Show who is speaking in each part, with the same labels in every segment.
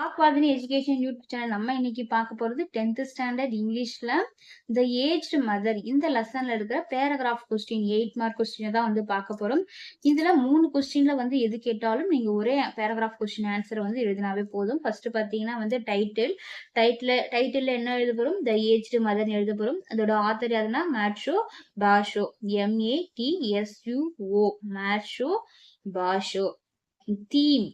Speaker 1: வாக்வாதினி education YouTube channel நம்ம இன்னைக்கு பார்க்க போறது டென்த் ஸ்டாண்டர்ட் இங்கிலீஷ்ல த ஏஜ்டு மதர் இந்த லெசன்ல இருக்கிற பேராகிராஃப் கொஸ்டின் எயிட் மார்க் கொஸ்டினை தான் வந்து பார்க்க போறோம். இதுல மூணு கொஸ்டின்ல வந்து எது கேட்டாலும் நீங்க ஒரே பேராகிராஃப் கொஸ்டின் ஆன்சர் வந்து எழுதினாவே போதும். ஃபர்ஸ்ட் பாத்தீங்கன்னா வந்து டைட்டில் டைட்டில் டைட்டில் என்ன எழுத போறோம்? த ஏஜ்டு மதர் எழுத போறோம். அதோட ஆத்தர் யாருன்னா? Matsuo Basho M A T S U O Matsuo Basho theme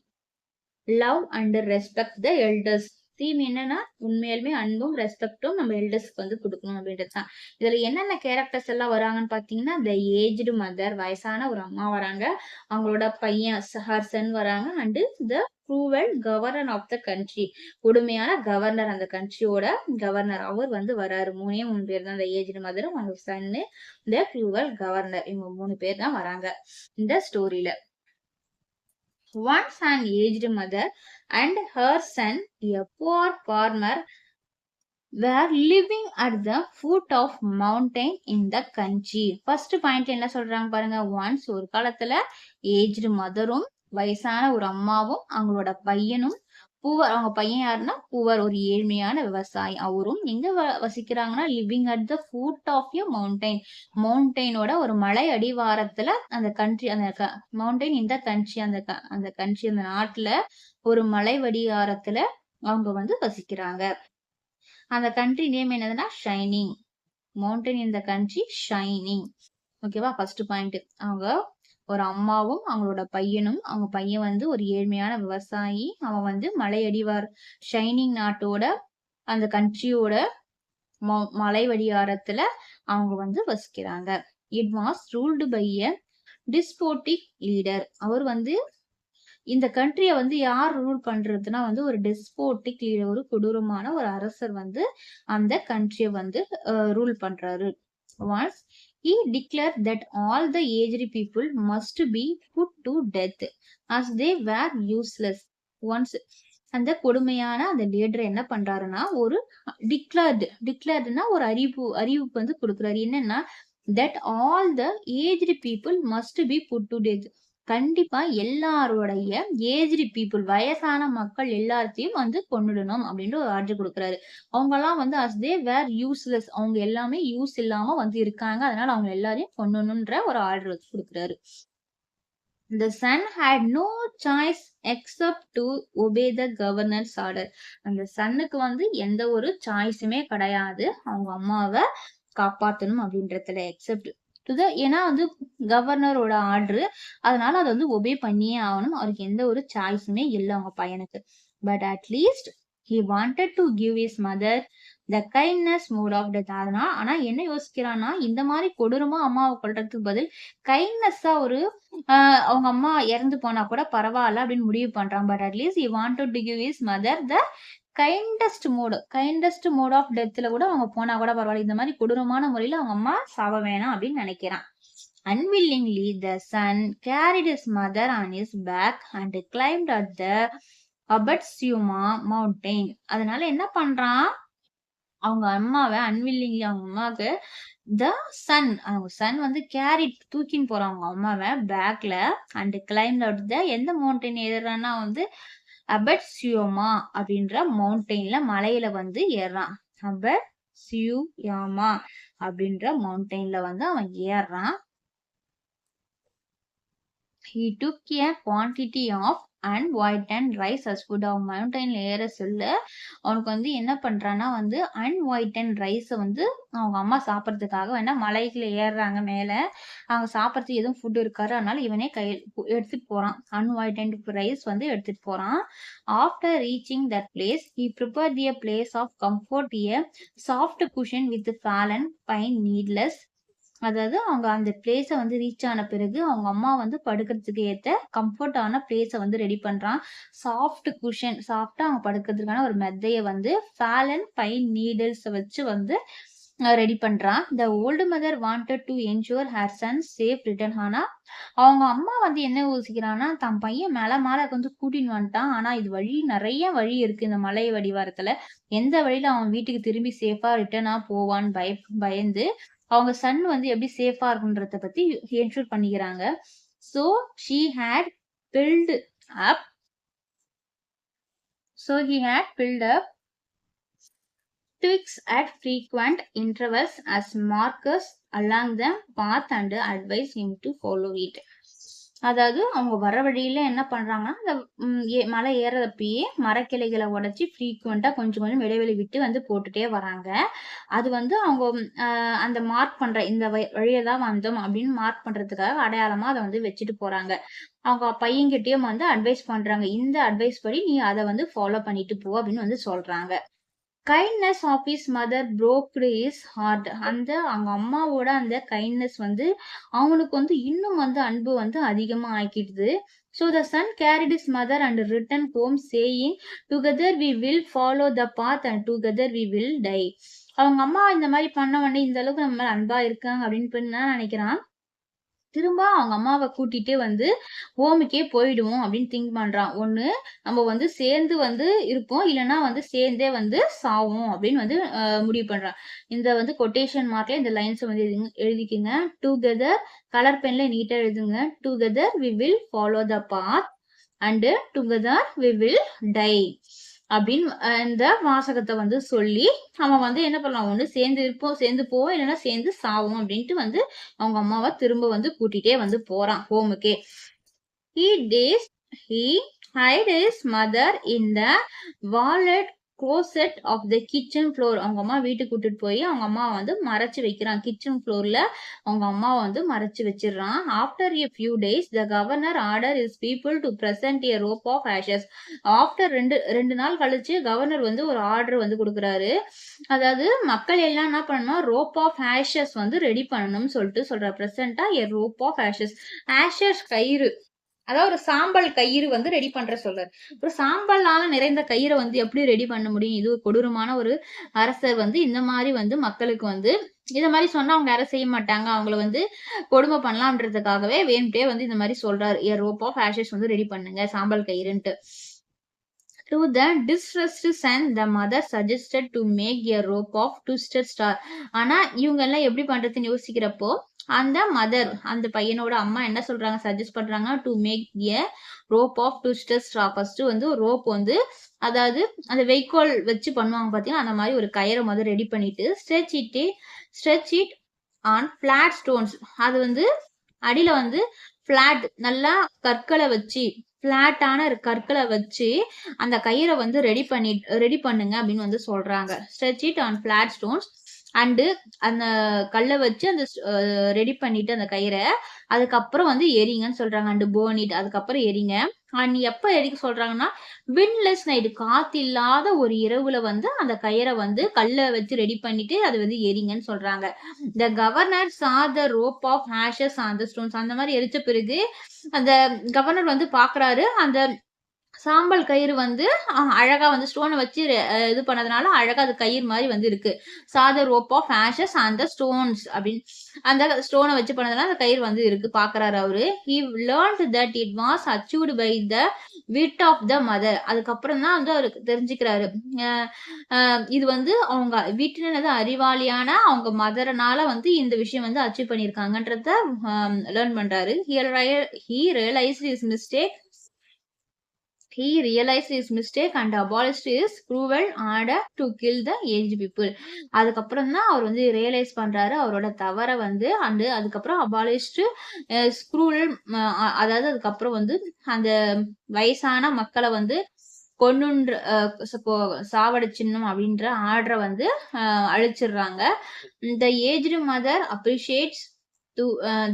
Speaker 1: love and respect the elders. Theme என்னன்னா உண்மையிலுமே அன்பும் ரெஸ்பெக்டும் நம்ம எல்டர்ஸ்க்கு வந்து கொடுக்கணும் அப்படின்றது தான். இதுல என்னென்ன கேரக்டர்ஸ் எல்லாம் வராங்கன்னு பாத்தீங்கன்னா த ஏஜ்டு மதர் வயசான ஒரு அம்மா வராங்க. அவங்களோட பையன் ஹர் சன் வராங்க. And the brutal governor of the country கொடுமையான கவர்னர் அந்த கண்ட்ரியோட கவர்னர் அவர் வந்து வராரு. மூணே மூணு பேர் தான் இந்த ஏஜ்டு மதரும் அவங்க சன்னு த ப்ரூவல் கவர்னர் இவங்க மூணு பேர் தான் வராங்க. இந்த ஸ்டோரியில Once an aged mother and her son, a poor farmer, were living at the foot of mountain in the country. First point என்ன சொல்றாங்க பாருங்க once ஒரு காலத்துல ஏஜ்டு மதரும் வயசான ஒரு அம்மாவும் அவங்களோட பையனும் பூவர் அவங்க பையன் யாருன்னா பூவர் ஒரு ஏழ்மையான விவசாயி. அவரும் எங்க வ- வசிக்கிறாங்கன்னா living at the foot of a mountain மவுண்டைனோட ஒரு மலை அடிவாரத்துல அந்த கண்ட்ரி அந்த மவுண்டைன் இந்த கண்ட்ரி அந்த க- அந்த கண்ட்ரி அந்த நாட்டுல ஒரு மலை வடிவாரத்துல அவங்க வந்து வசிக்கிறாங்க. அந்த கண்ட்ரி நேம் என்னதுன்னா ஷைனிங் மவுண்டைன் இந்த கண்ட்ரி ஷைனிங் ஓகேவா ஃபர்ஸ்ட் பாயிண்ட் அவங்க ஒரு அம்மாவும் அவங்களோட பையனும் அவங்க பையன் வந்து ஒரு ஏழ்மையான விவசாயி. அவன் வந்து மலை அடிவார் ஷைனிங் நாட்டோட அந்த கண்ட்ரியோட மலை வடிவாரத்துல அவங்க வந்து வசிக்கிறாங்க. It was ruled by a despotic leader அவர் வந்து இந்த கண்ட்ரிய வந்து யார் ரூல் பண்றதுன்னா வந்து ஒரு டிஸ்போட்டிக் லீடர் ஒரு கொடூரமான ஒரு அரசர் வந்து அந்த கண்ட்ரிய வந்து ரூல் பண்றாரு. Once he declared that all the aged people must be put to death as they were useless. Once அந்த கொடுமையான அந்த லீடர் என்ன பண்றாருன்னா ஒரு டிக்ளேர்டு டிக்ளேர்டுனா ஒரு அறிவிப்பு அறிவிப்பு வந்து கொடுக்குறாரு. என்னன்னா that all the aged people must be put to death கண்டிப்பா எல்லாருடைய ஏஜ்டு பீப்புள் வயசான மக்கள் எல்லாத்தையும் வந்து கொன்னுடணும் அப்படின்ற ஒரு ஆர்டர் கொடுக்குறாரு. அவங்க எல்லாம் வந்து அஸ் தே வேர் யூஸ்லெஸ் அவங்க எல்லாமே யூஸ் இல்லாம வந்து இருக்காங்க. அதனால அவங்க எல்லாரையும் கொன்னணுன்ற ஒரு ஆர்டர் வச்சு கொடுக்குறாரு. The son had no choice except to obey the governance order அந்த சன்னுக்கு வந்து எந்த ஒரு சாய்ஸுமே கிடையாது. அவங்க அம்மாவை காப்பாற்றணும் அப்படின்றதுல எக்ஸப்ட் டு த ஏன்னா வந்து கவர்னரோட ஆர்டர் அதனால அதை வந்து ஒபே பண்ணியே ஆகணும். அவருக்கு எந்த ஒரு சாய்ஸுமே இல்லை அவங்க பையனுக்கு. But at least he wanted to give his mother the kindness mode of death அதனால ஆனா என்ன யோசிக்கிறான்னா இந்த மாதிரி கொடூரமா அம்மாவை கொள்றதுக்கு பதில் கைண்ட்னஸ்ஸா ஒரு அவங்க அம்மா இறந்து போனா கூட பரவாயில்ல அப்படின்னு முடிவு பண்றான். But at least he wanted to give his mother the kindest mode kindest mode of டெத்தில் கூட அவங்க போனா கூட பரவாயில்ல. இந்த மாதிரி கொடூரமான முறையில் அவங்க அம்மா சாவ வேணாம் அப்படின்னு நினைக்கிறான். Unwillingly the son carried his mother on his back and climbed at the அபட்ஸ்யூமா mountain அதனால என்ன பண்றான்? அவங்க அம்மாவை அன்வில்லிங்லி அவங்க அம்மாவுக்கு த சன் அவங்க சன் வந்து கேரிட் தூக்கின்னு போறான் அவங்க அம்மாவை பேக்ல அண்ட் கிளைம்ட் அவுட் த எந்த மவுண்டைன் ஏறுறான்னா வந்து அபட் சியோமா அப்படின்ற மவுண்டெயின்ல மலையில வந்து ஏறான் அபட் சியூயாமா அப்படின்ற மவுண்டெயின்ல வந்து அவன் ஏறான் he took a quantity of unwhitened rice as food அவன் மவுண்டைனில் ஏற சொல்ல அவனுக்கு வந்து என்ன பண்ணுறான்னா வந்து அன்வைட்டன் ரைஸை வந்து அவங்க அம்மா சாப்பிட்றதுக்காக வேணா மலைக்குள்ள ஏறுறாங்க மேலே. அவங்க சாப்பிட்றதுக்கு எதுவும் ஃபுட் இருக்காரு அதனால இவனே கை போகிறான் அன்வொய்ட் அண்ட் ரைஸ் வந்து எடுத்துகிட்டு போகிறான் after reaching that place he prepare the place of comfort a soft cushion with fallen pine needles அதாவது அவங்க அந்த பிளேஸை வந்து ரீச் ஆன பிறகு அவங்க அம்மா வந்து படுக்கிறதுக்கு ஏற்ற கம்ஃபர்டான பிளேஸை வந்து ரெடி பண்றான். சாஃப்ட் குஷன் சாஃப்டா அவங்க படுக்கிறதுக்கான ஒரு மெத்தையை வந்து ஃபேலன் பைன் நீடல்ஸை வச்சு வந்து ரெடி பண்றான். The old mother wanted to ensure her son safe return ஆனா அவங்க அம்மா வந்து என்ன யோசிக்கிறான்னா தன் பையன் மேல மேல வந்து கூட்டின்னு வந்துட்டான். ஆனா இது வழி நிறைய வழி இருக்கு இந்த மலை வடிவாரத்துல. எந்த வழியில அவன் வீட்டுக்கு திரும்பி சேஃபா ரிட்டர்னா போவான்னு பய பயந்து அவங்க சன் வந்து எப்படி சேஃபா இருக்குன்றத பத்தி என்ஷூர் பண்ணிக்கிறாங்க so she had built up so he had built up twigs at frequent intervals as markers along the path and advise him to follow it. அதாவது அவங்க வர வழியில என்ன பண்றாங்கன்னா அந்த ஏ- மலை ஏறப்பயே மரக்கிளைகளை உடச்சி ஃப்ரீக்வெண்டா கொஞ்சம் கொஞ்சம் இடைவெளி விட்டு வந்து போட்டுட்டே வராங்க. அது வந்து அவங்க அந்த மார்க் பண்ற இந்த வழியை தான் வந்தோம் அப்படின்னு மார்க் பண்றதுக்காக அடையாளமா அதை வந்து வச்சுட்டு போறாங்க. அவங்க பையன்கிட்டயும் வந்து அட்வைஸ் பண்றாங்க. இந்த அட்வைஸ் படி நீ அதை வந்து ஃபாலோ பண்ணிட்டு போ அப்படின்னு வந்து சொல்றாங்க. Kindness of his mother broke his heart அந்த அவங்க அம்மாவோட அந்த கைண்ட்னஸ் வந்து அவனுக்கு வந்து இன்னும் வந்து அன்பு வந்து அதிகமாக ஆக்கிடுது so the son carried his mother and return home saying together we will follow the path and together we will die அவங்க அம்மா இந்த மாதிரி பண்ண உடனே இந்த அளவுக்கு நம்ம அன்பா இருக்காங்க அப்படின்னு பண்ணி நான் நினைக்கிறான். திரும்ப அவங்க அம்மாவை கூட்டிட்டு வந்து ஹோமுக்கே போயிடுவோம் அப்படின்னு திங்க் பண்றான். ஒண்ணு நம்ம வந்து சேர்ந்து வந்து இருப்போம். இல்லைன்னா வந்து சேர்ந்தே வந்து சாவோம் அப்படின்னு வந்து முடிவு பண்றான். இந்த வந்து கொட்டேஷன் மார்க்ல இந்த லைன்ஸ் வந்து எழுதுங்க- எழுதிக்கங்க. டுகெதர் கலர் பென்ல நீட்டா எழுதுங்க. Together we will follow the path and together we will die அப்படின்னு இந்த வாசகத்தை வந்து சொல்லி அவன் வந்து என்ன பண்ணலாம் ஒண்ணு சேர்ந்து இருப்போம் சேர்ந்து போவோம் இல்லைன்னா சேர்ந்து சாவோம் அப்படின்ட்டு வந்து அவங்க அம்மாவை திரும்ப வந்து கூட்டிட்டே வந்து போறான் ஹோமுக்கே. He days he hide his mother in the walled closet of the kitchen floor அவங்க அம்மா வீட்டுக்கு கூட்டிட்டு போய் அவங்க அம்மா வந்து மறைச்சு வைக்கிறான் கிச்சன் ஃப்ளோர்ல அவங்க அம்மாவை வந்து மறைச்சு வச்சிடறான். After a few days the governor order his people to present a rope of ashes after ரெண்டு ரெண்டு நாள் கழிச்சு கவர்னர் வந்து ஒரு ஆர்டர் வந்து கொடுக்குறாரு. அதாவது மக்கள் எல்லாம் என்ன பண்ணணும்? ரோப் ஆஃப் ஆஷஸ் வந்து ரெடி பண்ணணும்னு சொல்லிட்டு சொல்ற Prachanda a rope of ashes ashes கயிறு அதாவது ஒரு சாம்பல் கயிறு வந்து ரெடி பண்ற சொல்றாரு. ஒரு சாம்பல்னால நிறைந்த கயிறை வந்து எப்படி ரெடி பண்ண முடியும்? இது கொடூரமான ஒரு அரசர் வந்து இந்த மாதிரி வந்து மக்களுக்கு வந்து இந்த மாதிரி சொன்னா அவங்க யாரும் செய்ய மாட்டாங்க. அவங்கள வந்து கொடுமை பண்ணலாம்ன்றதுக்காகவே வேணுட்டே வந்து இந்த மாதிரி சொல்றாரு. ஏ ரோப் ஆஃப் ஆஷஸ் வந்து ரெடி பண்ணுங்க சாம்பல் கயிறுன்ட்டு. To the distressed son, the mother suggested to make a rope of twisted straw ஆனா இவங்க எல்லாம் எப்படி பண்றதுன்னு யோசிக்கிறப்போ அந்த மதர் அந்த பையனோட அம்மா என்ன சொல்றாங்க சஜஸ்ட் பண்றாங்க to make a rope of twister straw first வந்து ஒரு ரோப் வந்து அதாவது அந்த வெய்கோல் வச்சு பண்ணுவாங்க பாத்தீங்கன்னா அந்த மாதிரி ஒரு கயிறை முதல் ரெடி பண்ணிட்டு stretch it stretch it on flat stones அது வந்து அடியில வந்து ஃபிளாட் நல்லா கற்களை வச்சு ஃப்ளாட்டான கற்களை வச்சு அந்த கயிறை வந்து ரெடி பண்ணி ரெடி பண்ணுங்க அப்படின்னு வந்து சொல்றாங்க. Stretch it on flat stones and அந்த கல்லை வச்சு அந்த ரெடி பண்ணிட்டு அந்த கயிறை அதுக்கப்புறம் வந்து எரிங்கன்னு சொல்றாங்க. அண்டு போனிட் அதுக்கப்புறம் எரிங்க. அண்ட் எப்ப எரிக்க சொல்றாங்கன்னா விண்ட்லெஸ் நைட் காத்து இல்லாத ஒரு இரவுல வந்து அந்த கயிறை வந்து கல்லை வச்சு ரெடி பண்ணிட்டு அது வந்து எரிங்கன்னு சொல்றாங்க. The governor saw the rope of ashes அந்த ஸ்டோன்ஸ் அந்த மாதிரி எரிச்ச பிறகு அந்த கவர்னர் வந்து பாக்குறாரு. அந்த சாம்பல் கயிறு வந்து அழகாக வந்து ஸ்டோனை வச்சு இது பண்ணதுனால அழகாக அது கயிறு மாதிரி வந்து இருக்கு. சாத ரோப் ஆஃப் ஆஷஸ் அந்த ஸ்டோன்ஸ் அப்படின்னு. அந்த ஸ்டோனை வச்சு பண்ணதுனால அந்த கயிறு வந்து இருக்கு. பார்க்குறாரு அவரு. He learned that it was achieved by the wit of the mother அதுக்கப்புறம் தான் வந்து அவருக்கு தெரிஞ்சுக்கிறாரு. இது வந்து அவங்க வீட்டினது அறிவாளியான அவங்க மதரனால வந்து இந்த விஷயம் வந்து அச்சீவ் பண்ணியிருக்காங்கன்றத லேர்ன் பண்றாரு. He realise his mistake he realized his mistake and abolished his cruel order to kill the aged people. அதுக்கப்புறம் தான் அவர் வந்து ரியலைஸ் பண்றாரு அவரோட தவறை வந்து அந்த அதுக்கப்புறம் அபாலிஸ்ட் ஸ்க்ரூல் அதாவது அதுக்கப்புறம் வந்து அந்த வயசான மக்களை வந்து கொன்னுன்ற அஹ், சாவடிச்சிடணும் அப்படின்ற ஆர்டரை வந்து அஹ், அழிச்சிடுறாங்க. The aged mother appreciates to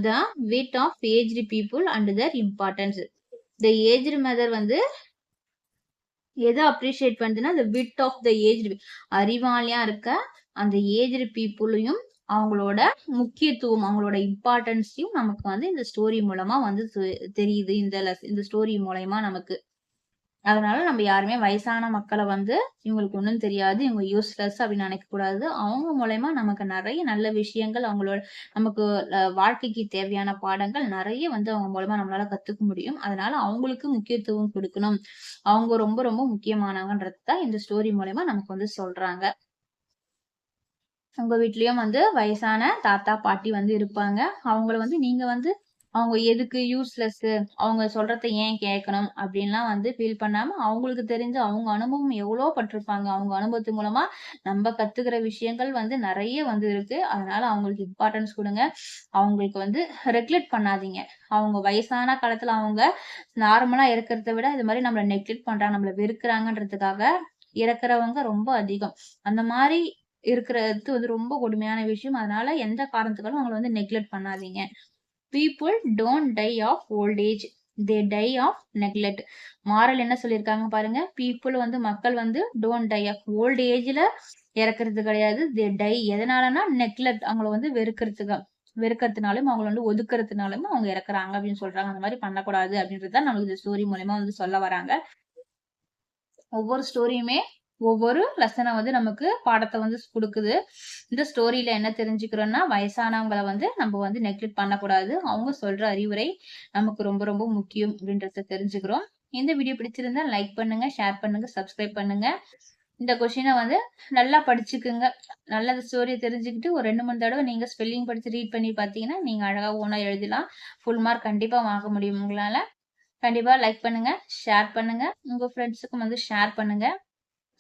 Speaker 1: the wit of aged people and their importance the aged mother வந்து எதை அப்ரிஷியேட் பண்ணுதுன்னா இந்த விட் ஆஃப் த ஏஜ் அறிவாளியா இருக்க அந்த ஏஜ்டு பீப்புளையும் அவங்களோட முக்கியத்துவம் அவங்களோட இம்பார்ட்டன்ஸையும் நமக்கு வந்து இந்த ஸ்டோரி மூலமா வந்து தெரியுது. இந்த இந்த ஸ்டோரி மூலயமா நமக்கு அதனால நம்ம யாருமே வயசான மக்களை வந்து இவங்களுக்கு ஒன்றும் தெரியாது இவங்க யூஸ்லெஸ் அப்படின்னு நினைக்க கூடாது அவங்க மூலயமா நமக்கு நிறைய நல்ல விஷயங்கள் அவங்களோட நமக்கு வாழ்க்கைக்கு தேவையான பாடங்கள் நிறைய வந்து அவங்க மூலமா நம்மளால கத்துக்க முடியும். அதனால அவங்களுக்கு முக்கியத்துவம் கொடுக்கணும். அவங்க ரொம்ப ரொம்ப முக்கியமானவங்கன்றது தான் இந்த ஸ்டோரி மூலயமா நமக்கு வந்து சொல்றாங்க. உங்க வீட்லயும் வந்து வயசான தாத்தா பாட்டி வந்து இருப்பாங்க. அவங்கள வந்து நீங்க வந்து அவங்க எதுக்கு யூஸ்லெஸ் அவங்க சொல்றத ஏன் கேட்கணும்? அப்படின்லாம் வந்து ஃபீல் பண்ணாம அவங்களுக்கு தெரிஞ்ச அவங்க அனுபவம் எவ்வளோ பட்டிருப்பாங்க? அவங்க அனுபவத்து மூலமா நம்ம கத்துக்கிற விஷயங்கள் வந்து நிறைய வந்து இருக்கு. அதனால அவங்களுக்கு இம்பார்ட்டன்ஸ் கொடுங்க. அவங்களுக்கு வந்து ரெகுலேட் பண்ணாதீங்க. அவங்க வயசான காலத்துல அவங்க நார்மலா இருக்கிறத விட இது மாதிரி நம்மள நெக்லெக்ட் பண்றாங்க நம்மள வெறுக்கிறாங்கன்றதுக்காக இறக்குறவங்க ரொம்ப அதிகம். அந்த மாதிரி இருக்கிறது வந்து ரொம்ப கொடுமையான விஷயம். அதனால எந்த காரணத்துக்காலும் அவங்களை வந்து நெக்லெக்ட் பண்ணாதீங்க. People don't die of old age they die of neglect moral என்ன சொல்லியிருக்காங்க பாருங்க. பீப்புள் வந்து மக்கள் வந்து டோன்ட் டை ஆஃப் ஓல்ட் ஏஜ்ல இறக்குறது கிடையாது. தே டை எதனாலனா நெக்லெக்ட் அவங்கள வந்து வெறுக்கிறதுக்கு வெறுக்கிறதுனாலும் அவங்கள வந்து ஒதுக்கிறதுனாலும் அவங்க இறக்குறாங்க அப்படின்னு சொல்றாங்க. அந்த மாதிரி பண்ணக்கூடாது அப்படின்றது நம்மளுக்கு இந்த ஸ்டோரி மூலயமா வந்து சொல்ல வராங்க. ஒவ்வொரு ஸ்டோரியுமே ஒவ்வொரு லெசனை வந்து நமக்கு பாடத்தை வந்து கொடுக்குது. இந்த ஸ்டோரியில என்ன தெரிஞ்சுக்கிறோம்னா வயசானவங்களை வந்து நம்ம வந்து நெக்லெக்ட் பண்ணக்கூடாது. அவங்க சொல்ற அறிவுரை நமக்கு ரொம்ப ரொம்ப முக்கியம் அப்படின்றத தெரிஞ்சுக்கிறோம். இந்த வீடியோ பிடிச்சிருந்தா லைக் பண்ணுங்க ஷேர் பண்ணுங்க சப்ஸ்கிரைப் பண்ணுங்க. இந்த கொஷினை வந்து நல்லா படிச்சுக்குங்க. நல்ல ஸ்டோரியை தெரிஞ்சுக்கிட்டு ஒரு ரெண்டு மூணு தடவை நீங்க ஸ்பெல்லிங் படிச்சு ரீட் பண்ணி பார்த்தீங்கன்னா நீங்க அழகா ஓனா எழுதலாம். ஃபுல் மார்க் கண்டிப்பா வாங்க முடியும் உங்களால. கண்டிப்பா லைக் பண்ணுங்க ஷேர் பண்ணுங்க. உங்க ஃப்ரெண்ட்ஸுக்கும் வந்து ஷேர் பண்ணுங்க.